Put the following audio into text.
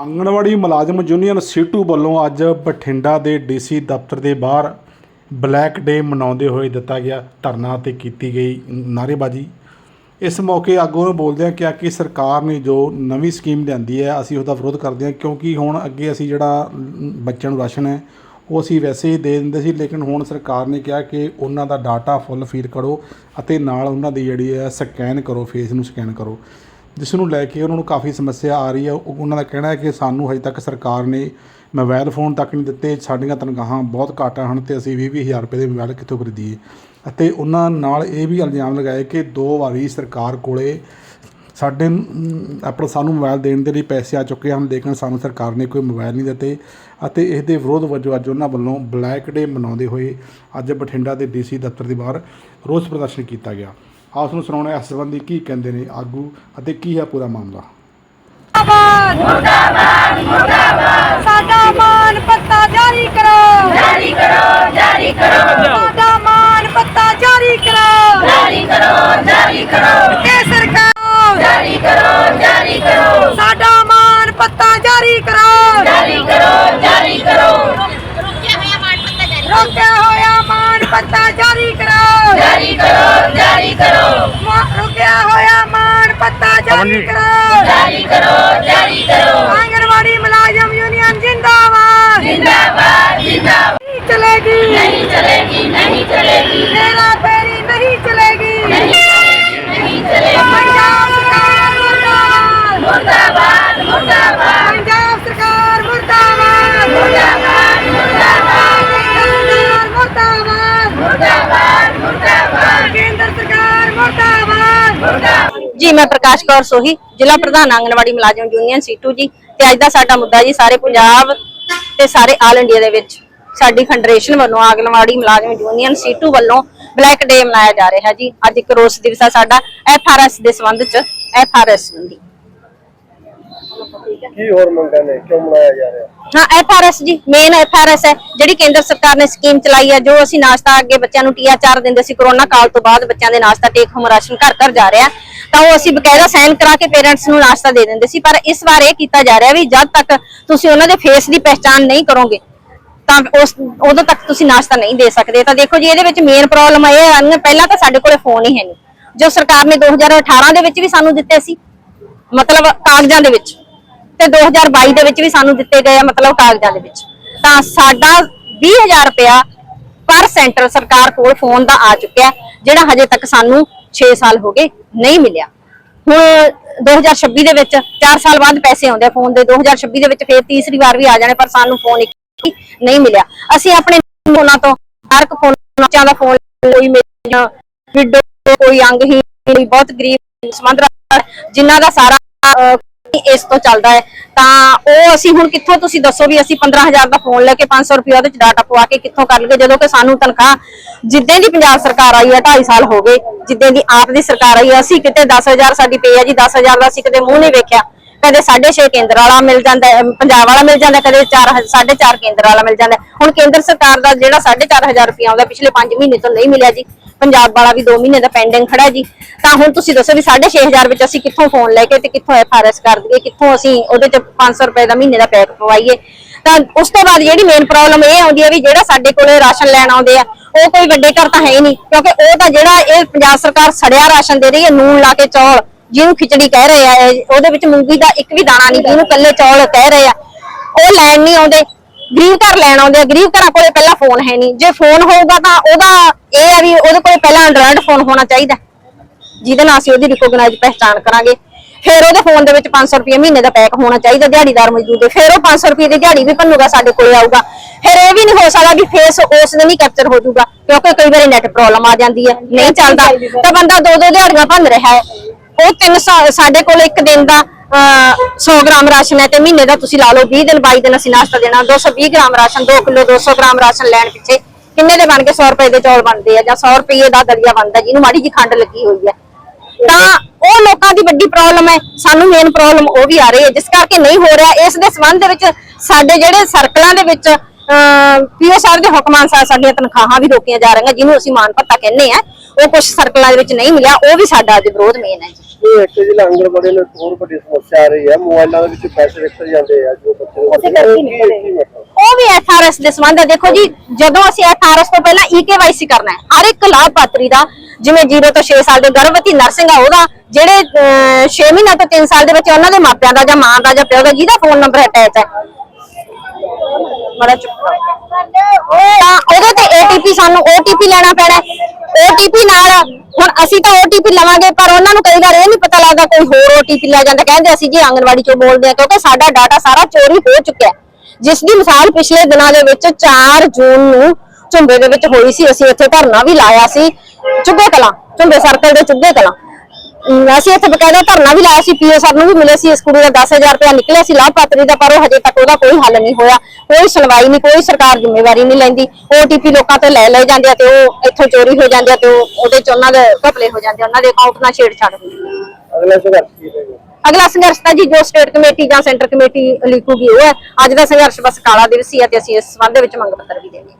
ਆਂਗਣਵਾੜੀ ਮੁਲਾਜ਼ਮ ਯੂਨੀਅਨ ਸੀਟੂ ਵੱਲੋਂ ਅੱਜ ਬਠਿੰਡਾ ਦੇ ਡੀਸੀ ਦਫ਼ਤਰ ਦੇ ਬਾਹਰ ਬਲੈਕ ਡੇ ਮਨਾਉਂਦੇ ਹੋਏ ਦਿੱਤਾ ਗਿਆ ਧਰਨਾ ਤੇ ਕੀਤੀ ਗਈ ਨਾਅਰੇਬਾਜ਼ੀ। ਇਸ ਮੌਕੇ ਆਗੂ ਨੂੰ ਬੋਲਦਿਆਂ ਕਿਹਾ ਕਿ ਸਰਕਾਰ ਨੇ ਜੋ ਨਵੀਂ ਸਕੀਮ ਲਿਆਂਦੀ ਹੈ, ਅਸੀਂ ਉਹਦਾ ਵਿਰੋਧ ਕਰਦੇ ਹਾਂ ਕਿਉਂਕਿ ਹੁਣ ਅੱਗੇ ਅਸੀਂ ਜਿਹੜਾ ਬੱਚਿਆਂ ਨੂੰ ਰਾਸ਼ਨ ਹੈ, ਉਹ ਅਸੀਂ ਵੈਸੇ ਹੀ ਦੇ ਦਿੰਦੇ ਸੀ, ਲੇਕਿਨ ਹੁਣ ਸਰਕਾਰ ਨੇ ਕਿਹਾ ਕਿ ਉਹਨਾਂ ਦਾ ਡਾਟਾ ਫੁੱਲ ਫੀਡ ਕਰੋ ਅਤੇ ਨਾਲ ਉਹਨਾਂ ਦੀ ਜਿਹੜੀ ਹੈ ਸਕੈਨ ਕਰੋ, ਫੇਸ ਨੂੰ ਸਕੈਨ ਕਰੋ। ਜਿਸ ਨੂੰ ਲੈ ਕੇ ਉਹਨਾਂ ਨੂੰ ਕਾਫੀ ਸਮੱਸਿਆ ਆ ਰਹੀ ਹੈ। ਉਹ- ਉਹਨਾਂ ਦਾ ਕਹਿਣਾ ਹੈ ਕਿ ਸਾਨੂੰ ਹਜੇ ਤੱਕ ਸਰਕਾਰ ਨੇ ਮੋਬਾਈਲ ਫੋਨ ਤੱਕ ਨਹੀਂ ਦਿੱਤੇ। ਸਾਡੀਆਂ ਤਨਖਾਹਾਂ ਬਹੁਤ ਘੱਟ ਹਨ ਤੇ ਅਸੀਂ 20 ਹਜ਼ਾਰ ਰੁਪਏ ਦੇ ਮੋਬਾਈਲ ਕਿੱਥੋਂ ਖਰੀਦੀਏ? ਅਤੇ ਉਹਨਾਂ ਨਾਲ ਇਹ ਵੀ ਇਲਜ਼ਾਮ ਲਗਾਏ ਕਿ ਦੋ ਵਾਰੀ ਸਰਕਾਰ ਕੋਲੇ ਸਾਡੇ ਆਪਣਾ ਸਾਨੂੰ ਮੋਬਾਈਲ ਦੇਣ ਦੇ ਲਈ ਪੈਸੇ ਆ ਚੁੱਕੇ ਹਨ, ਲੇਕਿਨ ਸਾਨੂੰ ਸਰਕਾਰ ਨੇ ਕੋਈ ਮੋਬਾਈਲ ਨਹੀਂ ਦਿੱਤੇ ਅਤੇ ਇਸ ਦੇ ਵਿਰੋਧ ਵਜੋਂ ਅੱਜ ਉਹਨਾਂ ਵੱਲੋਂ ਬਲੈਕ ਡੇ ਮਨਾਉਂਦੇ ਹੋਏ ਅੱਜ ਬਠਿੰਡਾ ਦੇ ਡੀਸੀ ਦਫ਼ਤਰ ਦੇ ਬਾਹਰ ਰੋਸ ਪ੍ਰਦਰਸ਼ਨ ਕੀਤਾ ਗਿਆ। ਆਪ ਨੂੰ ਸੁਣਾਉਣਾ ਇਸ ਸੰਬੰਧੀ ਕੀ ਕਹਿੰਦੇ ਨੇ ਆਗੂ ਅਤੇ ਕੀ ਹੈ ਪੂਰਾ ਮਾਮਲਾ? ਮੁਰਦਾਬਾਦ ਮੁਰਦਾਬਾਦ ਮੁਰਦਾਬਾਦ। ਸਾਡਾ ਮਾਨ ਪੱਤਾ ਜਾਰੀ ਕਰੋ। ਜਾਰੀ ਕਰੋ ਜਾਰੀ ਕਰੋ। ਸਾਡਾ ਮਾਨ ਪੱਤਾ ਜਾਰੀ ਕਰੋ। ਜਾਰੀ ਕਰੋ ਜਾਰੀ ਕਰੋ ਇਹ ਸਰਕਾਰ ਜਾਰੀ ਕਰੋ ਜਾਰੀ ਕਰੋ ਸਾਡਾ ਮਾਨ ਪੱਤਾ ਜਾਰੀ ਕਰੋ ਜਾਰੀ ਕਰੋ ਜਾਰੀ ਕਰੋ ਰੋਕਿਆ ਹੋਇਆ ਮਾਨ ਪੱਤਾ ਜਾਰੀ ਕਰੋ ਜਾਰੀ ਕਰੋ ਜਾਰੀ ਕਰੋ ਮਾ- ਰੁਕਿਆ ਹੋਇਆ ਮਾਨ ਪੱਤਾ ਜੀ, ਮੈਂ ਪ੍ਰਕਾਸ਼ ਕੌਰ ਸੋਹੀ, ਜ਼ਿਲ੍ਹਾ ਪ੍ਰਧਾਨ ਆਂਗਣਵਾੜੀ ਮੁਲਾਜ਼ਮ ਯੂਨੀਅਨ ਸੀਟੂ ਜੀ। ਤੇ ਅੱਜ ਦਾ ਸਾਡਾ ਮੁੱਦਾ ਜੀ ਸਾਰੇ ਪੰਜਾਬ ਤੇ ਸਾਰੇ ਆਲ ਇੰਡੀਆ ਦੇ ਵਿੱਚ ਸਾਡੀ ਫੈਡਰੇਸ਼ਨ ਵੱਲੋਂ ਆਂਗਣਵਾੜੀ ਮੁਲਾਜ਼ਮ ਯੂਨੀਅਨ ਸੀਟੂ ਵੱਲੋਂ ਬਲੈਕ ਡੇ ਮਨਾਇਆ ਜਾ ਰਿਹਾ ਜੀ। ਅੱਜ ਇੱਕ ਰੋਸ ਦਿਵਸ ਆ ਸਾਡਾ ਐਫਆਰਐਸ ਦੇ ਸੰਬੰਧ ਚ ਐਫਆਰਐਸ ਸੰਬੰਧੀ। ਕੀ ਹੋਰ ਮੰਗਾਂ ਨੇ? ਕਿਉਂ ਮਨਾਇਆ ਜਾ ਰਿਹਾ? ਹਾਂ ਐਫਆਰਐਸ ਜੀ ਮੇਨ ਐਫਆਰਐਸ ਹੈ, ਜਿਹੜੀ ਕੇਂਦਰ ਸਰਕਾਰ ਨੇ ਸਕੀਮ ਚਲਾਈ ਹੈ, ਜੋ ਅਸੀਂ ਨਾਸ਼ਤਾ ਅੱਗੇ ਬੱਚਿਆਂ ਨੂੰ ਟੀਆ ਚਾਰ ਦਿੰਦੇ ਸੀ ਕਰੋਨਾ ਕਾਲ ਤੋਂ ਬਾਅਦ ਬੱਚਿਆਂ ਦੇ ਨਾਸ਼ਤਾ ਟੇਕ ਹੋਮ ਰਾਸ਼ਨ ਘਰ ਘਰ ਜਾ ਰਿਹਾ ਤਾਂ ਉਹ ਅਸੀਂ ਬਕਾਇਦਾ ਸਾਈਨ ਕਰਾ ਕੇ ਪੇਰੈਂਟਸ ਨੂੰ ਨਾਸ਼ਤਾ ਦੇ ਦਿੰਦੇ ਸੀ, ਪਰ ਇਸ ਵਾਰ ਇਹ ਕੀਤਾ ਜਾ ਰਿਹਾ ਵੀ ਜਦ ਤੱਕ ਤੁਸੀਂ ਉਹਨਾਂ ਦੇ ਫੇਸ ਦੀ ਪਹਿਚਾਣ ਨਹੀਂ ਕਰੋਗੇ, ਤਾਂ ਉਸ, ਉਦੋਂ ਤੱਕ ਤੁਸੀਂ ਨਾਸ਼ਤਾ ਨਹੀਂ ਦੇ ਸਕਦੇ। ਤਾਂ ਦੇਖੋ ਜੀ, ਇਹਦੇ ਵਿੱਚ ਮੇਨ ਪ੍ਰੋਬਲਮ ਇਹ ਹੈ ਪਹਿਲਾਂ ਤਾਂ ਸਾਡੇ ਕੋਲੇ ਫੋਨ ਹੀ ਹੈ ਨਹੀਂ। ਜੋ ਸਰਕਾਰ ਨੇ 2018 ਦੇ ਵਿੱਚ ਵੀ ਸਾਨੂੰ ਦਿੱਤੇ ਸੀ, ਮਤਲਬ ਕਾਗਜ਼ਾਂ ਦੇ ਵਿੱਚ। ਤੇ 2022 ਦੇ ਵਿੱਚ ਵੀ ਸਾਨੂੰ ਦਿੱਤੇ ਗਏ ਆ ਮਤਲਬ ਕਾਗਜ਼ਾਂ ਦੇ ਵਿੱਚ। ਤਾਂ ਸਾਡਾ 20000 ਰੁਪਇਆ ਪਰ ਸੈਂਟਰ ਸਰਕਾਰ ਕੋਲ ਫੋਨ ਦਾ ਆ ਚੁੱਕਿਆ, ਜਿਹੜਾ ਹਜੇ ਤੱਕ ਸਾਨੂੰ 6 ਸਾਲ ਹੋ ਗਏ ਨਹੀਂ ਮਿਲਿਆ। ਹੁਣ 2026 ਦੇ ਵਿੱਚ 4 ਸਾਲ ਬਾਅਦ ਪੈਸੇ ਆਉਂਦੇ ਫੋਨ ਦੇ 2026 ਦੇ ਵਿੱਚ ਫੇਰ ਤੀਸਰੀ ਵਾਰ ਵੀ ਆ ਜਾਣੇ, ਪਰ ਸਾਨੂੰ ਫੋਨ ਇੱਕ ਵੀ ਨਹੀਂ ਮਿਲਿਆ। ਅਸੀਂ ਆਪਣੇ ਫੋਨਾਂ ਤੋਂ ਹਰ ਇੱਕ ਫੋਨਾਂ ਦਾ ਫੋਨ ਕੋਈ ਮੇਰਾ ਵਿਡੋ ਕੋਈ ਅੰਗਹੀਨ ਕੋਈ ਬਹੁਤ ਗਰੀਬ ਸੰਬੰਧ ਰੱਖਦਾ, ਜਿਨ੍ਹਾਂ ਦਾ ਸਾਰਾ ਇਸ ਤੋਂ ਚੱਲਦਾ ਹੈ ਤਾਂ ਉਹ ਅਸੀਂ ਹੁਣ ਕਿੱਥੋਂ ਤੁਸੀਂ ਦੱਸੋ ਵੀ ਅਸੀਂ 15000 ਦਾ ਫੋਨ ਲੈ ਕੇ 500 ਰੁਪਏ ਉਹਦੇ ਚ ਡਾਟਾ ਪਵਾ ਕੇ ਕਿੱਥੋਂ ਕਰ ਲਈਏ ਜਦੋਂ ਕਿ ਸਾਨੂੰ ਤਨਖਾਹ ਜਿੱਦਾਂ ਦੀ ਪੰਜਾਬ ਸਰਕਾਰ ਆਈ ਹੈ 2.5 ਸਾਲ ਹੋ ਗਏ ਜਿੱਦਾਂ ਦੀ ਆਪ ਦੀ ਸਰਕਾਰ ਆਈ ਹੈ ਅਸੀਂ ਕਿਤੇ 10000 ਸਾਡੀ ਪਈ ਹੈ ਜੀ 10000 ਦਾ ਅਸੀਂ ਕਿਤੇ ਮੂੰਹ ਨਹੀਂ ਵੇਖਿਆ। ਕਦੇ 6.5 ਕੇਂਦਰ ਵਾਲਾ ਮਿਲ ਜਾਂਦਾ ਪੰਜਾਬ ਵਾਲਾ ਮਿਲ ਜਾਂਦਾ ਹੈ, ਕਦੇ 4 4.5 ਕੇਂਦਰ ਵਾਲਾ ਮਿਲ ਜਾਂਦਾ ਹੁਣ ਕੇਂਦਰ ਸਰਕਾਰ ਦਾ ਜਿਹੜਾ 4500 ਰੁਪਏ ਆਉਂਦਾ ਪਿਛਲੇ 5 ਮਹੀਨੇ ਤੋਂ ਨਹੀਂ ਮਿਲਿਆ ਜੀ। ਪੰਜਾਬ ਵਾਲਾ ਵੀ 2 ਮਹੀਨੇ ਦਾ ਪੈਂਡਿੰਗ ਖੜਾ ਜੀ, ਤਾਂ ਹੁਣ ਤੁਸੀਂ ਦੱਸੋ ਵੀ 6500 ਵਿੱਚ ਅਸੀਂ ਕਿੱਥੋਂ ਫੋਨ ਲੈ ਕੇ ਤੇ ਕਿੱਥੋਂ ਐਫਆਰਐਸ ਕਰ ਦਈਏ, ਕਿੱਥੋਂ ਅਸੀਂ ਉਹਦੇ ਚ 500 ਰੁਪਏ ਦਾ ਮਹੀਨੇ ਦਾ ਪੈਕ ਪਵਾਈਏ। ਤਾਂ ਉਸ ਤੋਂ ਬਾਅਦ ਜਿਹੜੀ ਮੇਨ ਪ੍ਰੋਬਲਮ ਇਹ ਆਉਂਦੀ ਹੈ ਵੀ ਜਿਹੜਾ ਸਾਡੇ ਕੋਲੇ ਰਾਸ਼ਨ ਲੈਣ ਆਉਂਦੇ ਆ, ਉਹ ਕੋਈ ਵੱਡੇ ਘਰ ਤਾਂ ਹੈ ਹੀ ਨਹੀਂ, ਕਿਉਂਕਿ ਉਹ ਤਾਂ ਜਿਹੜਾ ਇਹ ਪੰਜਾਬ ਸਰਕਾਰ ਸੜਿਆ ਰਾਸ਼ਨ ਦੇ ਰਹੀ ਹੈ, ਨੂਨ ਲਾ ਕੇ ਚੌਲ, ਜਿਹਨੂੰ ਖਿਚੜੀ ਕਹਿ ਰਹੇ ਆ ਉਹਦੇ ਵਿੱਚ ਮੂੰਗੀ ਦਾ ਇੱਕ ਵੀ ਦਾਣਾ ਨਹੀਂ, ਜਿਹਨੂੰ ਕੱਲੇ ਚੌਲ ਕਹਿ ਰਹੇ ਆ, ਉਹ ਲੈਣ ਨਹੀਂ ਆਉਂਦੇ। ਗਰੀਬ ਘਰ ਲੈਣ ਆਉਂਦੇ ਆ, ਗਰੀਬ ਘਰਾਂ ਕੋਲੇ ਪਹਿਲਾਂ ਫੋਨ ਹੈ ਨਹੀਂ। ਜੇ ਫੋਨ ਹੋਊਗਾ ਤਾਂ ਉਹਦਾ ਇਹ ਆ ਵੀ ਉਹਦੇ ਕੋਲੇ ਪਹਿਲਾਂ ਐਂਡਰੋਇਡ ਫੋਨ ਹੋਣਾ ਚਾਹੀਦਾ। ਜਿਹਦੇ ਨਾਲ ਅਸੀਂ ਉਹਦੀ ਰਿਕੋਗਨਾਈਜ਼ ਪਹਿਚਾਣ ਕਰਾਂਗੇ। ਫਿਰ ਉਹਦੇ ਫੋਨ ਦੇ ਵਿੱਚ 500 ਰੁਪਏ ਮਹੀਨੇ ਦਾ ਪੈਕ ਹੋਣਾ ਚਾਹੀਦਾ ਦਿਹਾੜੀਦਾਰ ਮਜ਼ਦੂਰ ਦੇ। ਫਿਰ ਉਹ 500 ਰੁਪਏ ਦੀ ਦਿਹਾੜੀ ਵੀ ਭੰਨੂਗਾ, ਸਾਡੇ ਕੋਲੇ ਆਊਗਾ। ਫਿਰ ਇਹ ਵੀ ਨਹੀਂ ਹੋ ਸਕਦਾ ਵੀ ਫੇਸ ਉਸ ਦਿਨ ਹੀ ਕੈਪਚਰ ਹੋ ਜਾਊਗਾ। ਕਿਉਂਕਿ ਕਈ ਵਾਰੀ ਨੈਟ ਪ੍ਰੋਬਲਮ ਆ ਜਾਂਦੀ ਹੈ। ਨਹੀਂ ਚੱਲਦਾ। ਤਾਂ ਬੰਦਾ ਦੋ ਦੋ ਦਿਹਾੜੀਆਂ ਭੰਨ ਰਿਹਾ ਹੈ। ਉਹ 300 ਸਾਡੇ ਕੋਲ ਇੱਕ ਦਿਨ ਦਾ 100 ਗ੍ਰਾਮ ਰਾਸ਼ਨ ਹੈ ਤੇ ਮਹੀਨੇ ਦਾ ਤੁਸੀਂ ਲਾ ਲਓ 20 ਦਿਨ 22 ਦਿਨ ਅਸੀਂ ਨਾਸ਼ਤਾ ਦੇਣਾ 220 ਗ੍ਰਾਮ ਰਾਸ਼ਨ 2 ਕਿਲੋ 200 ਗ੍ਰਾਮ ਰਾਸ਼ਨ ਲੈਣ ਪਿੱਛੇ, ਕਿੰਨੇ ਦੇ ਬਣ ਕੇ 100 ਰੁਪਏ ਦੇ ਚੌਲ ਬਣਦੇ ਆ, ਜਾਂ 100 ਰੁਪਏ ਦਾ ਦਲੀਆ ਬਣਦਾ, ਜਿਹਨੂੰ ਮਾੜੀ ਜੀ ਖੰਡ ਲੱਗੀ ਹੋਈ ਹੈ। ਤਾਂ ਉਹ ਲੋਕਾਂ ਦੀ ਵੱਡੀ ਪ੍ਰੋਬਲਮ ਹੈ, ਸਾਨੂੰ ਮੇਨ ਪ੍ਰੋਬਲਮ ਉਹ ਵੀ ਆ ਰਹੀ ਹੈ, ਜਿਸ ਕਰਕੇ ਨਹੀਂ ਹੋ ਰਿਹਾ, ਇਸ ਦੇ ਸੰਬੰਧ ਦੇ ਵਿੱਚ ਸਾਡੇ ਜਿਹੜੇ ਸਰਕਲਾਂ ਦੇ ਵਿੱਚ ਪੀਓ ਸਾਹਿਬ ਦੇ ਹੁਕਮਾਂ ਅਨੁਸਾਰ ਸਾਡੀਆਂ ਤਨਖਾਹਾਂ ਵੀ ਰੋਕੀਆਂ ਜਾ ਰਹੀਆਂ ਜਿਹਨੂੰ ਅਸੀਂ ਮਾਨ ਭੱਤਾ ਕਹਿੰਦੇ ਆ ਉਹ ਕੁਝ ਸਰਕਲਾਂ ਦੇ ਵਿੱਚ ਨਹੀਂ ਮਿਲਿਆ ਉਹ ਵੀ ਸਾਡਾ ਅੱਜ ਵਿਰੋਧ ਮੇਨ ਹੈ ਜੀ ਇਹ ਇੱਕ ਜ਼ਿਲ੍ਹਾ ਆਂਗਣਵਾੜੀ ਨੂੰ ਇੱਕ ਹੋਰ ਵੱਡੀ ਸਮੱਸਿਆ ਆ ਰਹੀ ਹੈ ਮੋਬਾਈਲਾਂ ਦੇ ਵਿੱਚ ਪੈਸੇ ਰਿਕਟ ਜਾਂਦੇ ਆ ਜੋ ਬੱਚੇ ਅਸੀਂ ਗਲਤੀ ਨਹੀਂ ਕਰੇ। ਉਹ ਵੀ ਐਫਆਰਐਸ ਦੇ ਸੰਬੰਧ ਹੈ ਦੇਖੋ ਜੀ ਜਦੋਂ ਅਸੀਂ ਐਫਆਰਐਸ ਤੋਂ ਪਹਿਲਾਂ ਈਕੇਵਾਈਸੀ ਕਰਨਾ ਹੈ ਹਰ ਇੱਕ ਲਾਭਪਾਤਰੀ ਦਾ ਜਿਵੇਂ 0 ਤੋਂ 6 ਸਾਲ ਦੇ ਗਰਭਵਤੀ ਨਰਸਿੰਗ ਆ ਉਹਦਾ ਜਿਹੜੇ 6 ਮਹੀਨਿਆਂ ਤੋਂ 3 ਸਾਲ ਦੇ ਬੱਚੇ ਉਹਨਾਂ ਦੇ ਮਾਪਿਆਂ ਦਾ ਜਾਂ ਮਾਂ ਦਾ ਜਾਂ ਪਿਓ ਦਾ ਜਿਹਦਾ ਫੋਨ ਨੰਬਰ ਅਟੈਚ ਹੈ ਬੜਾ ਚੁੱਪ ਤਾਂ ਉਹਦੇ ਤੇ ਏਟੀਪੀ ਸਾਨੂੰ ਓਟੀਪੀ ਲੈਣਾ ਪੈਣਾ ਓਟੀਪੀ ਨਾਲ ਹੁਣ ਅਸੀਂ ਤਾਂ ਓਟੀਪੀ ਲਵਾਂਗੇ, ਪਰ ਉਹਨਾਂ ਨੂੰ ਕਈ ਵਾਰ ਇਹ ਨਹੀਂ ਪਤਾ ਲੱਗਦਾ ਕੋਈ ਹੋਰ ਓਟੀਪੀ ਲੈ ਜਾਂਦਾ। ਕਹਿੰਦੇ ਅਸੀਂ ਜੀ ਆਂਗਨਵਾੜੀ ਚੋਂ ਬੋਲਦੇ ਆ ਕਿਉਂਕਿ ਸਾਡਾ ਡਾਟਾ ਸਾਰਾ ਚੋਰੀ ਹੋ ਚੁੱਕਿਆ ਜਿਸ ਦੀ ਮਿਸਾਲ ਪਿਛਲੇ ਦਿਨਾਂ ਦੇ ਵਿੱਚ 4 ਜੂਨ ਨੂੰ ਝੁੰਬੇ ਦੇ ਵਿੱਚ ਹੋਈ ਸੀ। ਅਸੀਂ ਇੱਥੇ ਧਰਨਾ ਵੀ ਲਾਇਆ ਸੀ। ਚੁੱਗੇ ਕਲਾਂ, ਝੁੰਬੇ ਸਰਕਲ ਦੇ ਚੁੱਗੇ ਕਲਾਂ। ਅਸੀਂ ਇੱਥੇ ਬਕਾਇਦਾ ਧਰਨਾ ਵੀ ਲਾਇਆ ਸੀ ਪੀਓ ਸਾਹਿਬ ਨੂੰ ਵੀ ਮਿਲੇ ਸੀ ਇਸ ਕੁੜੀ ਦਾ 10000 ਰੁਪਇਆ ਨਿਕਲਿਆ ਸੀ ਲਾਭਪਾਤਰੀ ਦਾ ਪਰ ਉਹ ਹਜੇ ਤੱਕ ਉਹਦਾ ਕੋਈ ਹੱਲ ਨਹੀਂ ਹੋਇਆ। ਕੋਈ ਸੁਣਵਾਈ ਨਹੀਂ ਕੋਈ ਸਰਕਾਰ ਜ਼ਿੰਮੇਵਾਰੀ ਨਹੀਂ ਲੈਂਦੀ। ਓਟੀਪੀ ਲੋਕਾਂ ਤੋਂ ਲੈ ਲਏ ਜਾਂਦੇ ਆ ਤੇ ਉਹ ਇੱਥੋਂ ਚੋਰੀ ਹੋ ਜਾਂਦੇ ਆ ਤੇ ਉਹ ਉਹਦੇ ਚ ਉਹਨਾਂ ਦੇ ਘਪਲੇ ਹੋ ਜਾਂਦੇ ਉਹਨਾਂ ਦੇ ਅਕਾਊਂਟ ਨਾਲ ਛੇੜਛਾੜ ਹੁੰਦੀ ਅਗਲਾ ਸੰਘਰਸ਼ ਕੀ ਰਹੇਗਾ ਅਗਲਾ ਸੰਘਰਸ਼ ਤਾਂ ਜੀ ਜੋ ਸਟੇਟ ਕਮੇਟੀ ਜਾਂ ਸੈਂਟਰ ਕਮੇਟੀ ਲਿਖੂਗੀ ਉਹ ਹੈ। ਅੱਜ ਦਾ ਸੰਘਰਸ਼ ਬਸ ਕਾਲਾ ਦਿਵਸ ਹੀ ਹੈ ਤੇ ਅਸੀਂ ਇਸ ਸੰਬੰਧ ਵਿੱਚ ਮੰਗ ਪੱਤਰ ਵੀ ਦੇਣੇ